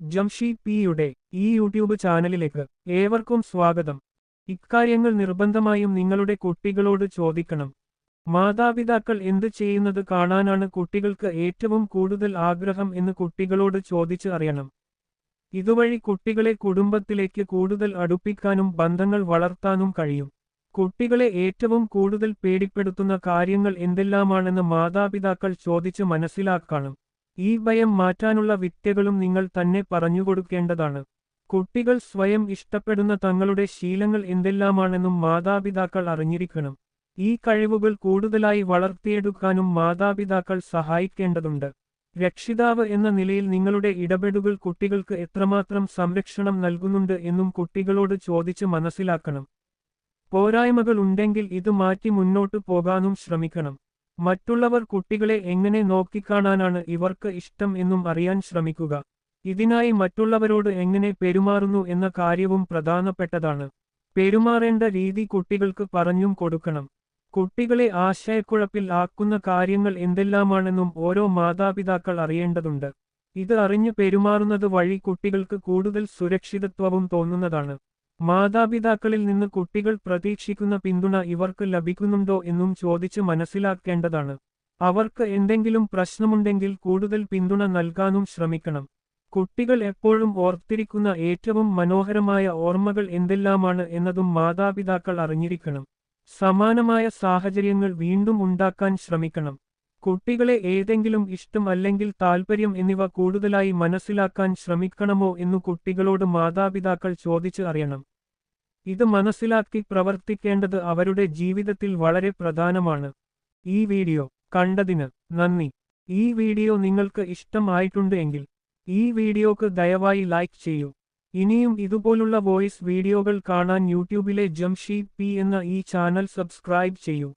ജംഷി പിയുടെ ഈ യൂട്യൂബ് ചാനലിലേക്ക് ഏവർക്കും സ്വാഗതം. ഇക്കാര്യങ്ങൾ നിർബന്ധമായും നിങ്ങളുടെ കുട്ടികളോട് ചോദിക്കണം. മാതാപിതാക്കൾ എന്ത് ചെയ്യുന്നത് കാണാനാണ് കുട്ടികൾക്ക് ഏറ്റവും കൂടുതൽ ആഗ്രഹം എന്ന് കുട്ടികളോട് ചോദിച്ച് അറിയണം. ഇതുവഴി കുട്ടികളെ കുടുംബത്തിലേക്ക് കൂടുതൽ അടുപ്പിക്കാനും ബന്ധങ്ങൾ വളർത്താനും കഴിയും. കുട്ടികളെ ഏറ്റവും കൂടുതൽ പേടിപ്പെടുത്തുന്ന കാര്യങ്ങൾ എന്തെല്ലാമാണെന്ന് മാതാപിതാക്കൾ ചോദിച്ച് മനസ്സിലാക്കണം. ഈ ഭയം മാറ്റാനുള്ള വിദ്യകളും നിങ്ങൾ തന്നെ പറഞ്ഞുകൊടുക്കേണ്ടതാണ്. കുട്ടികൾ സ്വയം ഇഷ്ടപ്പെടുന്ന തങ്ങളുടെ ശീലങ്ങൾ എന്തെല്ലാമാണെന്നും മാതാപിതാക്കൾ അറിഞ്ഞിരിക്കണം. ഈ കഴിവുകൾ കൂടുതലായി വളർത്തിയെടുക്കാനും മാതാപിതാക്കൾ സഹായിക്കേണ്ടതുണ്ട്. രക്ഷിതാവ് എന്ന നിലയിൽ നിങ്ങളുടെ ഇടപെടലുകൾ കുട്ടികൾക്ക് എത്രമാത്രം സംരക്ഷണം നൽകുന്നുണ്ട് എന്നും കുട്ടികളോട് ചോദിച്ച് മനസ്സിലാക്കണം. പോരായ്മകൾ ഉണ്ടെങ്കിൽ ഇത് മാറ്റി മുന്നോട്ടു പോകാനും ശ്രമിക്കണം. മറ്റുള്ളവർ കുട്ടികളെ എങ്ങനെ നോക്കിക്കാണാനാണ് ഇവർക്ക് ഇഷ്ടം എന്നും അറിയാൻ ശ്രമിക്കുക. ഇതിനായി മറ്റുള്ളവരോട് എങ്ങനെ പെരുമാറുന്നു എന്ന കാര്യവും പ്രധാനപ്പെട്ടതാണ്. പെരുമാറേണ്ട രീതി കുട്ടികൾക്ക് പറഞ്ഞും കൊടുക്കണം. കുട്ടികളെ ആശയക്കുഴപ്പിൽ ആക്കുന്ന കാര്യങ്ങൾ എന്തെല്ലാമാണെന്നും ഓരോ മാതാപിതാക്കൾ അറിയേണ്ടതുണ്ട്. ഇത് അറിഞ്ഞു പെരുമാറുന്നത് വഴി കുട്ടികൾക്ക് കൂടുതൽ സുരക്ഷിതത്വവും തോന്നുന്നതാണ്. മാതാപിതാക്കളിൽ നിന്ന് കുട്ടികൾ പ്രതീക്ഷിക്കുന്ന പിന്തുണ ഇവർക്ക് ലഭിക്കുന്നുണ്ടോ എന്നും ചോദിച്ച് മനസ്സിലാക്കേണ്ടതാണ്. അവർക്ക് എന്തെങ്കിലും പ്രശ്നമുണ്ടെങ്കിൽ കൂടുതൽ പിന്തുണ നൽകാനും ശ്രമിക്കണം. കുട്ടികൾ എപ്പോഴും ഓർത്തിരിക്കുന്ന ഏറ്റവും മനോഹരമായ ഓർമ്മകൾ എന്തെല്ലാമാണ് എന്നതും മാതാപിതാക്കൾ അറിഞ്ഞിരിക്കണം. സമാനമായ സാഹചര്യങ്ങൾ വീണ്ടും ഉണ്ടാക്കാൻ ശ്രമിക്കണം. കുട്ടികളെ ഏതെങ്കിലും ഇഷ്ടം അല്ലെങ്കിൽ താൽപ്പര്യം എന്നിവ കൂടുതലായി മനസ്സിലാക്കാൻ ശ്രമിക്കണമോ എന്നു കുട്ടികളോട് മാതാപിതാക്കൾ ചോദിച്ച് അറിയണം. ഇത് മനസ്സിലാക്കി പ്രവർത്തിക്കേണ്ടത് അവരുടെ ജീവിതത്തിൽ വളരെ പ്രധാനമാണ്. ഈ വീഡിയോ കണ്ടതിന് നന്ദി. ഈ വീഡിയോ നിങ്ങൾക്ക് ഇഷ്ടമായിട്ടുണ്ട് എങ്കിൽ ഈ വീഡിയോക്ക് ദയവായി ലൈക്ക് ചെയ്യൂ. ഇനിയും ഇതുപോലുള്ള വോയിസ് വീഡിയോകൾ കാണാൻ യൂട്യൂബിലെ ജംഷി പി എന്ന ഈ ചാനൽ സബ്സ്ക്രൈബ് ചെയ്യൂ.